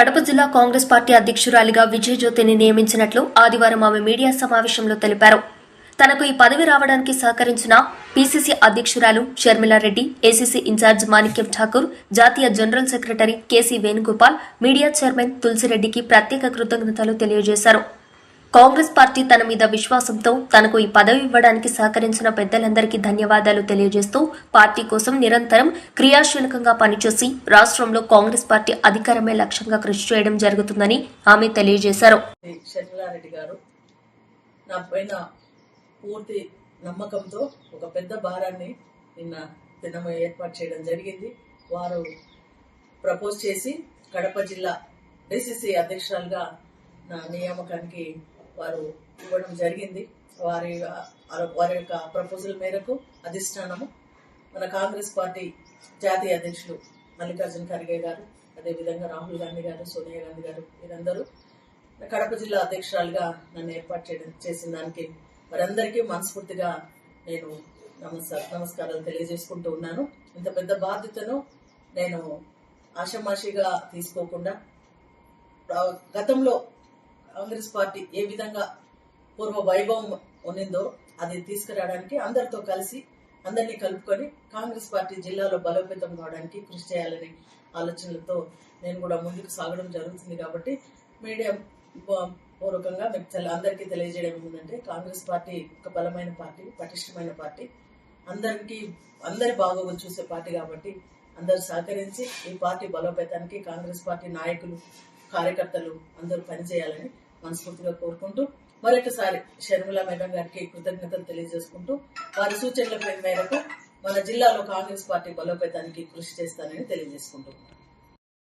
కడప జిల్లా కాంగ్రెస్ పార్టీ అధ్యక్షురాలిగా విజయజ్యోతిని నియమించినట్లు ఆదివారం ఆమె మీడియా సమావేశంలో తెలిపారు. తనకు ఈ పదవి రావడానికి సహకరించిన పీసీసీ అధ్యక్షురాలు షర్మిలారెడ్డి ఏసీసీ ఇన్ఛార్జ్ మాణిక్యం ఠాకూర్ జాతీయ general secretary K C Venugopal media chairman తులసిరెడ్డికి ప్రత్యేక కృతజ్ఞతలు తెలియజేశారు. కాంగ్రెస్ పార్టీ తన మీద విశ్వాసంతో తనకు ఈ పదవి ఇవ్వడానికి సహకరించిన పెద్దలందరికీ ధన్యవాదాలు తెలియజేస్తూ పార్టీ కోసం నిరంతరం క్రియాశీలకంగా పనిచేసి రాష్ట్రంలో కాంగ్రెస్ పార్టీ అధికారమే లక్ష్యంగా కృషి చేయడం జరుగుతుందని ఆమె తెలియజేశారు. గారు నా పూర్తి నమ్మకంతో ఒక పెద్ద భారాన్ని నిన్న దినం ఏర్పాటు చేయడం జరిగింది. వారు ప్రపోజ్ చేసి కడప జిల్లా డిసిసి అధ్యక్షురాలుగా నా నియామకానికి వారు ఇవ్వడం జరిగింది. వారి వారి యొక్క ప్రపోజల్ మేరకు అధిష్టానము మన కాంగ్రెస్ పార్టీ జాతీయ అధ్యక్షులు మల్లికార్జున ఖర్గే గారు అదేవిధంగా రాహుల్ గాంధీ గారు సోనియా గాంధీ గారు వీరందరూ కడప జిల్లా అధ్యక్షురాలుగా నన్ను ఏర్పాటు చేయడం చేసిన దానికి వారందరికీ మనస్ఫూర్తిగా నేను నమస్కార నమస్కారాలు తెలియజేసుకుంటూ ఉన్నాను. ఇంత పెద్ద బాధ్యతను నేను ఆషమాషిగా తీసుకోకుండా గతంలో కాంగ్రెస్ పార్టీ ఏ విధంగా పూర్వ వైభవం ఉన్నిందో అది తీసుకురావడానికి అందరితో కలిసి అందరినీ కలుపుకొని కాంగ్రెస్ పార్టీ జిల్లాలో బలోపేతం కావడానికి కృషి చేయాలని ఆలోచనలతో నేను కూడా ముందుకు సాగడం జరుగుతుంది కాబట్టి మీడియా పూర్వకంగా మీకు అందరికీ తెలియజేయడం ఏంటంటే కాంగ్రెస్ పార్టీ ఒక బలమైన పార్టీ పటిష్టమైన పార్టీ. అందరికీ అందరి బాగోగులు చూసే పార్టీ కాబట్టి అందరూ సహకరించి ఈ పార్టీ బలోపేతానికి కాంగ్రెస్ పార్టీ నాయకులు కార్యకర్తలు అందరూ పనిచేయాలని మనస్ఫూర్తిగా కోరుకుంటూ మరొకసారి షర్మిల మేడం గారికి కృతజ్ఞతలు తెలియజేసుకుంటూ వారి సూచనల మేరకు మన జిల్లాలో కాంగ్రెస్ పార్టీ బలోపేతానికి కృషి చేస్తానని తెలియజేసుకుంటున్నాను